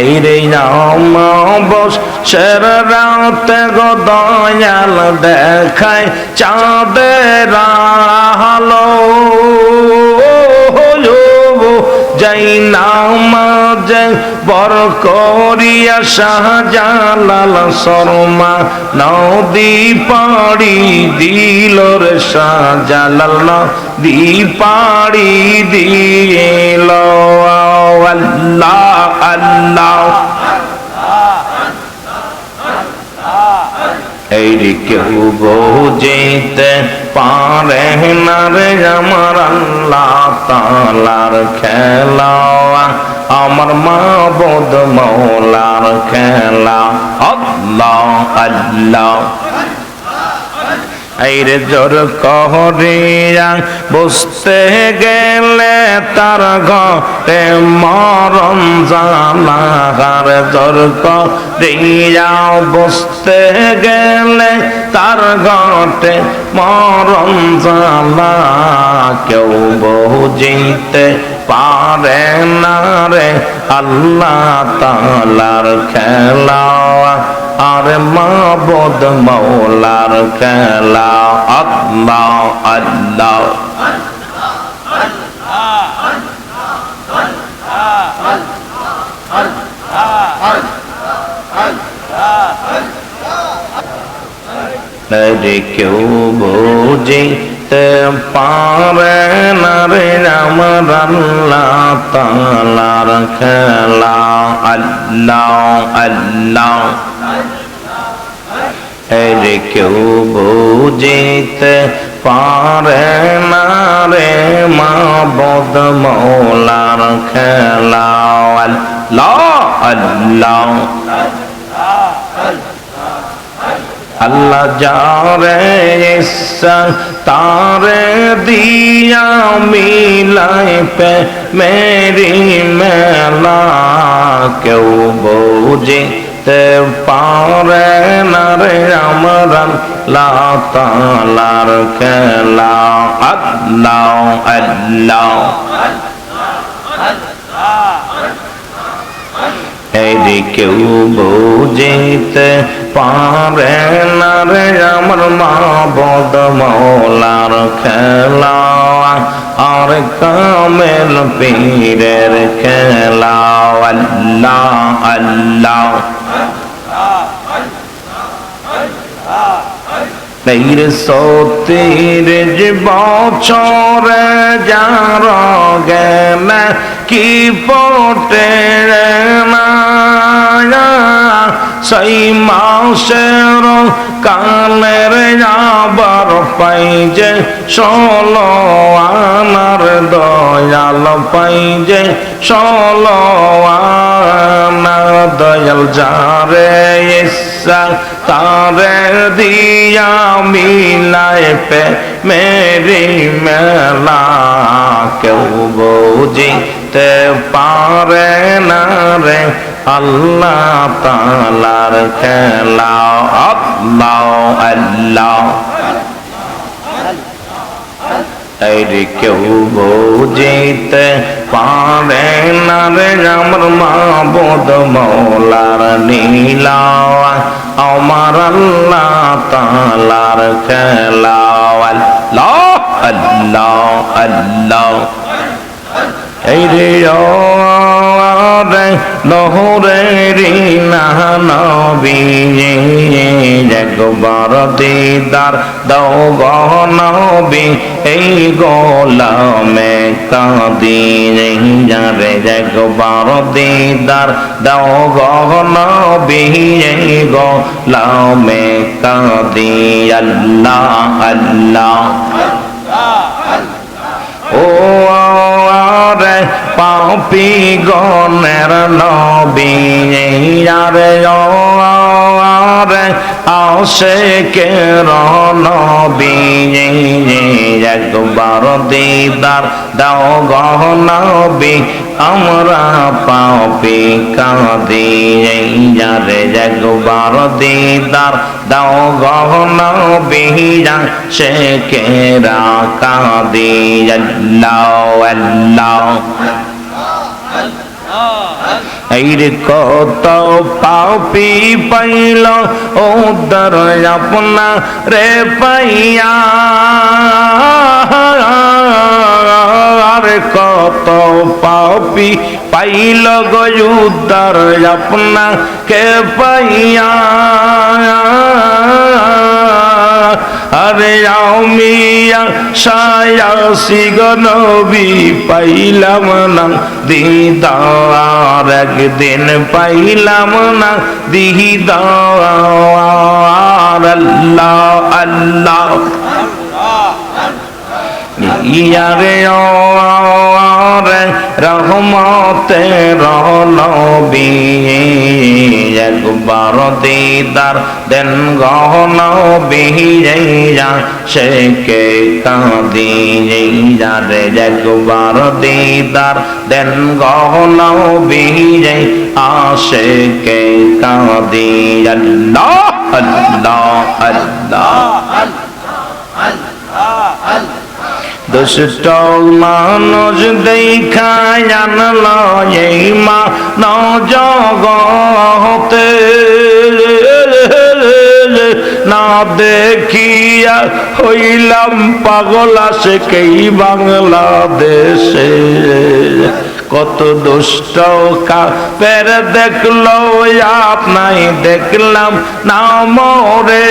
এই রে বস সের রাতে গো দয়াল দেখায় চাঁদের আলো। যাই নামাজে বর করিয়া শাহজালাল শর্মা, নদী পাড়ি দিল রে শাহজালাল, নদী পাড়ি দিল। আল্লাহ আল্লাহ। এই কেউ বুঝিতে পারে না আমার আল্লাহ তালার খেলা। আমার মা বোধ মৌলার খেলা। আল্লাহ আল্লাহ। এই রে জোর কহরিয়া, বসতে গেলে তার ঘরে মরণ জানাগার জোর কহরিয়া, বসতে গেলে তার ঘটে মরণ জানা। কেউ বুঝিতে পারে না রে, আল্লাহ তালার খেলা। আর মাবদ মৌলার খেলা, আল্লাহ আল্লাহ। রে কেউ বুঝিতে পারে না রে আমার তালার খেলা, আল্লাহ আল্লাহ। রে কেউ বুঝিতে পারে না রে মা বদ মৌলার খেলা। আল্লাহ আল্লাহ আল্লাহ যারে ইচ্ছা তারে দিয়া মিলাই পে মেরি মেলা। কেউ বুঝিতে পারে না রে আমার আল্লাহ তালার খেলা। আল্লাহ আল্লাহ। এই কেউ বুঝিতে পারে না রে আমার মা বদ মৌলার খেলা। আর কামেল পীরের খেলা। আল্লাহ আল্লাহ। পীর সতীর বছরে যার গেল কি পটে সেই মাসের কালের আবার পাই যে ষোলো আনার দয়াল পাই যে ষোলো আনা দয়াল যারে ইচ্ছা তারে দিয়া মিলায় পে মেরি মেলা। কেউ বুঝিতে পারে না রে আল্লাহ তালার খেলা। আল্লাহ আল্লাহ। এই কেউ বুঝিতে পারে না রে আমার মা বোধ মৌলার নীলা আমার আল্লাহ তালার খেলা আল্লাহ আল্লাহ। এই রে রে, নহরে রি নবী একবার দিদার দাও গনবী এই গোলামে কাঁদি যারে একবার দিদার দাও গনবী এই গোলামে কাঁদি, আল্লাহ আল্লাহ। পাপি গনের নবী আসে কে নবী একবার দিদার দাও গহ নবী আমরা পাপি কাঁদি রে একবার দিদার দাও গহ নবী সে কেরা কাঁদি আল্লাহ আল্লাহ। এইরে কত পাপি পাইল উদ্ধার আপনা রে পাইয়া। কত পাপি পাইল গো উদ্ধার আপনা কে পাইয়া। আরে আমিয়া সায়াসি গনবি পাইলাম না। দিদার একদিন পাইলাম না। দিদার আল্লাহ আল্লাহ। ইয়ারে রে রহমতে রনবি একবার দিদার দেন গহন বিহিয়া সে কে কাঁদি রে একবার দিদার দেন গহন বিহিয়া আসে কে কাঁদি আল্লাহ আল্লাহ আল্লাহ দুষ্ট মানুষ দেখা জানল এই মা নজগতে। না দেখিয়া হইলাম পাগল আসে কেই বাংলাদেশে। কত দুষ্ট কাপের দেখল আপনাই দেখলাম না মরে।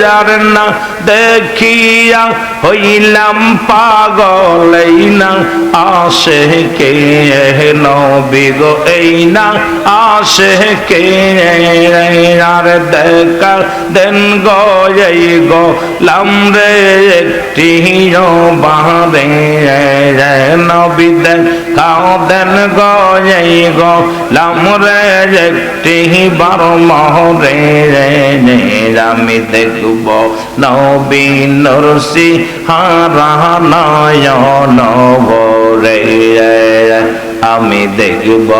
যার না দেখিয়া হইলাম পাগল এই না আসে কে নবী গো, এই না আসে কে আর দেখা দেন গো, এই গো লাম রে একটি বাহারে নবী দেখাও দেন গো, এই গো লাম রে একটি বারো মহরে আমি দেখব নবী নরসি হারা নয়ন ভরে আমি দেখব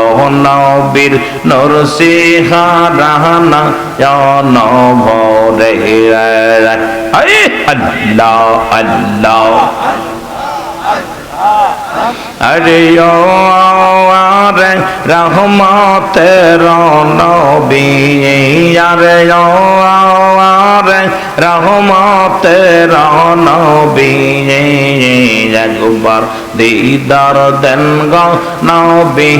নবীর নরসি হারা নয়ন ভরে আল্লাহ আল্লাহ। আরে রে রহমতের নবী আরে রে রহমতের নবী একবার দিদার দেন গো নবী,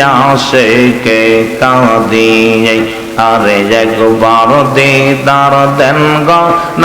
আসে কে কাঁদি আরে একবার দিদার দেন গো